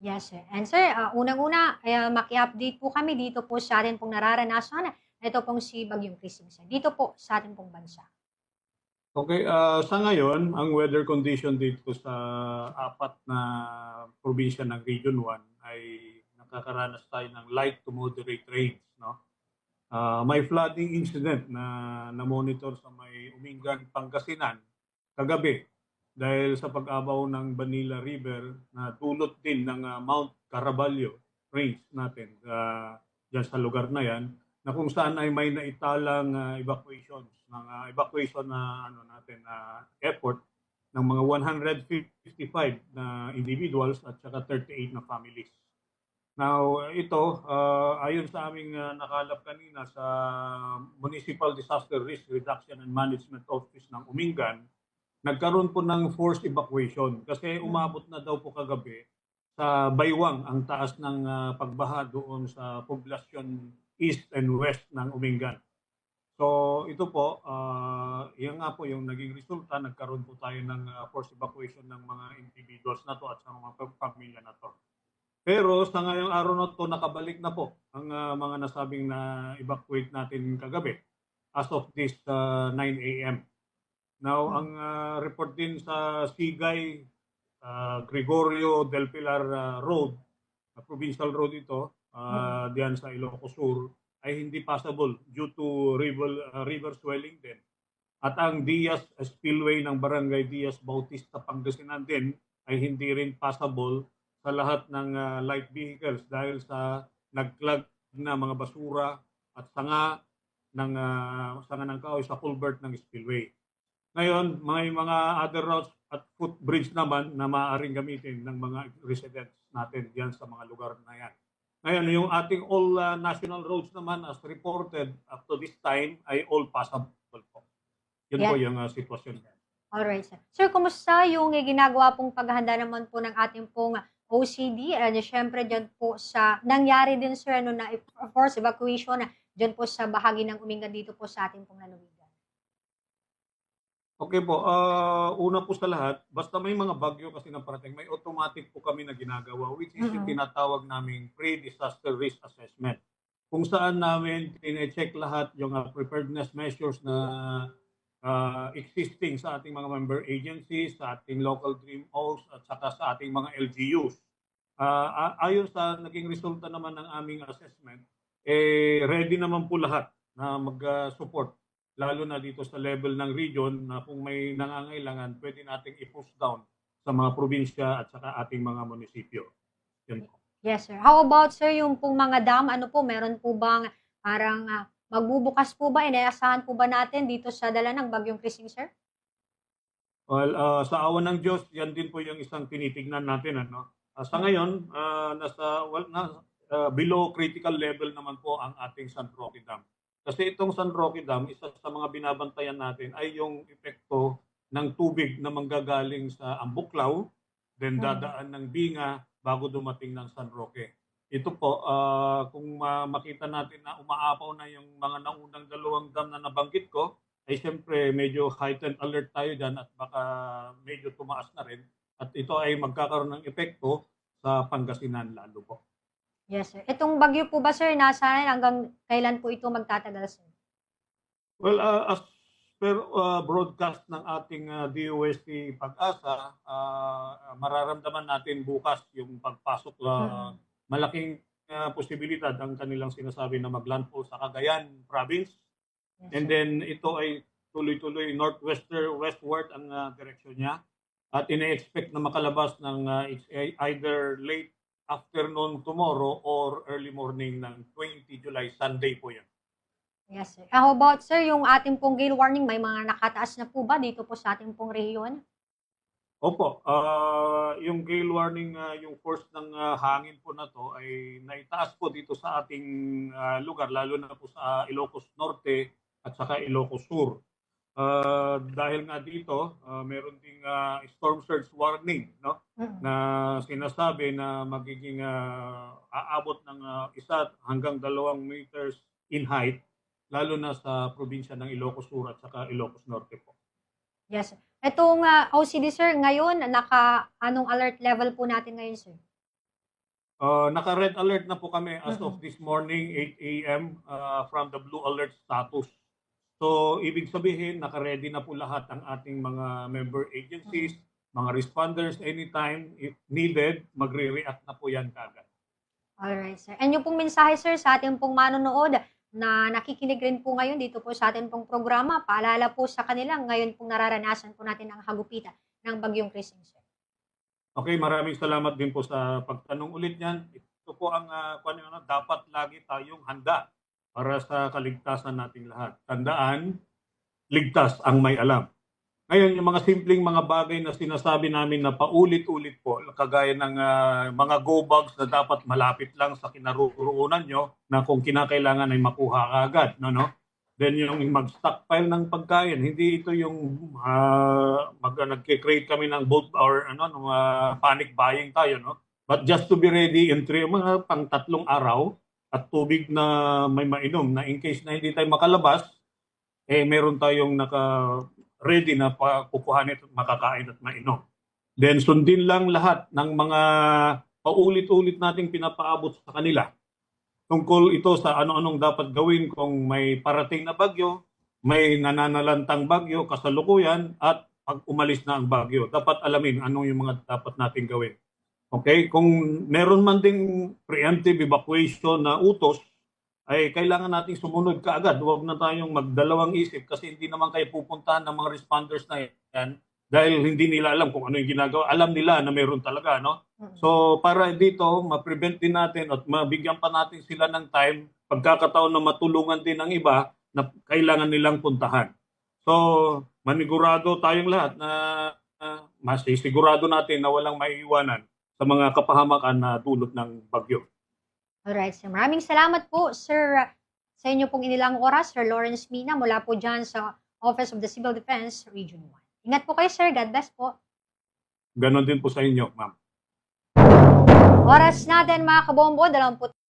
Yes, sir. And sir, ah, unang-una, eh, maki-update po kami dito po sa atin pong nararanasan. Ito pong si Bagyong Krising, sir. Dito po sa ating pong bansa. Okay, ah, sa ngayon, ang weather condition dito sa apat na probinsya ng Region 1 ay nakakaranas tayo ng light to moderate rains, no? Ah, may flooding incident na na-monitor sa may Umingan, Pangasinan kagabi dahil sa pag-abaw ng Banila River na dulot din ng ah, Mount Caraballo range natin uh, dyan sa lugar na yan na kung saan ay may naitalang ah, evacuations ng ah, evacuation na ano natin na effort ng mga 155 na individuals at saka 38 na families. Now, ito, ah, ayon sa aming ah, nakalap kanina sa Municipal Disaster Risk Reduction and Management Office ng Umingan, nagkaroon po ng forced evacuation kasi umabot na daw po kagabi sa Baywang ang taas ng ah, pagbaha doon sa poblasyon east and west ng Umingan. So ito po, ah, yan nga po yung naging resulta, nagkaroon po tayo ng ah, forced evacuation ng mga individuals na to at sa mga pam- pamilya na to. Pero sa ngayong araw na to, nakabalik na po ang ah, mga nasabing na evacuate natin kagabi as of this ah, 9 a.m. Now, ang ah, report din sa Sigay, ah, Gregorio del Pilar ah, Road, ah, provincial road ito, ah, diyan sa Ilocos Sur, ay hindi passable due to river, ah, river swelling din. At ang Diaz Spillway ng Barangay Diaz Bautista, Pangasinan din ay hindi rin passable sa lahat ng ah, light vehicles dahil sa nagklag na mga basura at sanga ng ah, sanga ng kahoy sa culvert ng spillway. Ngayon, may mga other routes at footbridge naman na maaaring gamitin ng mga residents natin diyan sa mga lugar na yan. Ngayon, yung ating all uh, national roads naman as reported up to this time ay all passable po. Yun po Yeah. yung uh, sitwasyon. Alright, sir. Sir, kumusta yung eh, ginagawa pong paghahanda naman po ng ating pong ah, OCD? And syempre dyan po sa, nangyari din sir, ano na, of course, evacuation na dyan po sa bahagi ng Umingan dito po sa ating pong lalawigan. Okay po, ah, una po sa lahat, basta may mga bagyo kasi na parating, may automatic po kami na ginagawa which is yung Mhm. tinatawag naming pre-disaster risk assessment. Kung saan namin tine-check lahat yung ah, preparedness measures na ah, existing sa ating mga member agencies, sa ating local dream O's at saka sa ating mga LGUs. A- ayon sa naging resulta naman ng aming assessment, eh ready naman po lahat na mag-support lalo na dito sa level ng region na kung may nangangailangan, pwede nating i-push down sa mga probinsya at saka ating mga munisipyo. Yun po. Yes, sir. How about, sir, yung pong mga dam? Ano po, meron po bang parang ah, magbubukas po ba? Inaasahan po ba natin dito sa dala ng Bagyong Krising, sir? Well, ah, sa awan ng Diyos, yan din po yung isang tinitignan natin. Ano? Ah, sa ngayon, ah, nasa, well, na, ah, below critical level naman po ang ating San Roque Dam. Kasi itong San Roque Dam, isa sa mga binabantayan natin ay yung epekto ng tubig na manggagaling sa Ambuklaw, then Mm. dadaan ng Binga bago dumating ng San Roque. Ito po, ah, kung ma- makita natin na umaapaw na yung mga naunang dalawang dam na nabanggit ko, ay siyempre medyo heightened alert tayo dyan at baka medyo tumaas na rin. At ito ay magkakaroon ng epekto sa Pangasinan lalo po. Yes, sir. Itong bagyo po ba, sir, nasa hanggang kailan po ito magtatagal, sir? Well, uh, as per uh, broadcast ng ating uh, DOST Pag-asa, uh, mararamdaman natin bukas yung pagpasok uh, malaking uh, posibilidad ang kanilang sinasabi na maglandfall sa Cagayan province. Yes, And sir. then ito ay tuloy-tuloy northwester westward ang uh, direksyon niya. At ina-expect na makalabas ng uh, it's e- either late afternoon tomorrow or early morning ng 20 July, Sunday po yan. Yes, sir. How about, sir, yung ating pong gale warning, may mga nakataas na po ba dito po sa ating pong rehiyon? Opo, ah, yung gale warning, ah, yung force ng ah, hangin po na to ay naitaas po dito sa ating ah, lugar, lalo na po sa Ilocos Norte at saka Ilocos Sur. Ah, dahil nga dito, ah, meron ding ah, storm surge warning, no? Mm. na sinasabi na magiging ah, aabot ng ah, isa hanggang dalawang meters in height, lalo na sa probinsya ng Ilocos Sur at saka Ilocos Norte po. Yes. Itong ah, OCD, sir, ngayon, naka, anong alert level po natin ngayon, sir? Uh, naka-red alert na po kami as of Mhm. this morning, 8 a.m. uh, from the blue alert status. So, ibig sabihin, naka-ready na po lahat ang ating mga member agencies, mga responders, anytime, if needed, magre-react na po yan kagad. Alright, sir. And yung pong mensahe, sir, sa ating pong manonood na nakikinig rin po ngayon dito po sa ating pong programa, paalala po sa kanila, ngayon pong nararanasan po natin ang hagupitan ng Bagyong Krising, sir. Okay, maraming salamat din po sa pagtanong ulit niyan. Ito po ang uh, ano, dapat lagi tayong handa para sa kaligtasan nating lahat. Tandaan, ligtas ang may alam. Ngayon, yung mga simpleng mga bagay na sinasabi namin na paulit-ulit po, kagaya ng ah, mga go bags na dapat malapit lang sa kinaroroonan nyo na kung kinakailangan ay makuha agad. No, no? Then yung mag-stockpile ng pagkain, hindi ito yung uh, mag nagke-create kami ng bulk or ano ng ah, panic buying tayo, no? But just to be ready in three, mga pang tatlong araw at tubig na may mainom na in case na hindi tayo makalabas, eh meron tayong naka ready na kukuhanin at makakain at mainom. Then sundin lang lahat ng mga paulit-ulit nating pinapaabot sa kanila tungkol ito sa ano-anong dapat gawin kung may parating na bagyo, may nananalantang bagyo, kasalukuyan, at pag umalis na ang bagyo. Dapat alamin anong yung mga dapat natin gawin. Okay? Kung meron man ding preemptive evacuation na utos, ay kailangan nating sumunod kaagad. Huwag na tayong magdalawang isip kasi hindi naman kayo pupuntahan ng mga responders na yan dahil hindi nila alam kung ano yung ginagawa. Alam nila na meron talaga, no? So para dito, ma-prevent din natin at mabigyan pa natin sila ng time, pagkakataon na matulungan din ng iba na kailangan nilang puntahan. So manigurado tayong lahat na uh, masisigurado natin na walang maiiwanan sa mga kapahamakan na dulot ng bagyo. Alright, sir. Maraming salamat po, sir, sa inyo pong inilang oras, Sir Lawrence Mina, mula po dyan sa Office of the Civil Defense, Region 1. Ingat po kayo, sir. God bless po. Ganon din po sa inyo, ma'am. Oras natin, mga kabombo, 20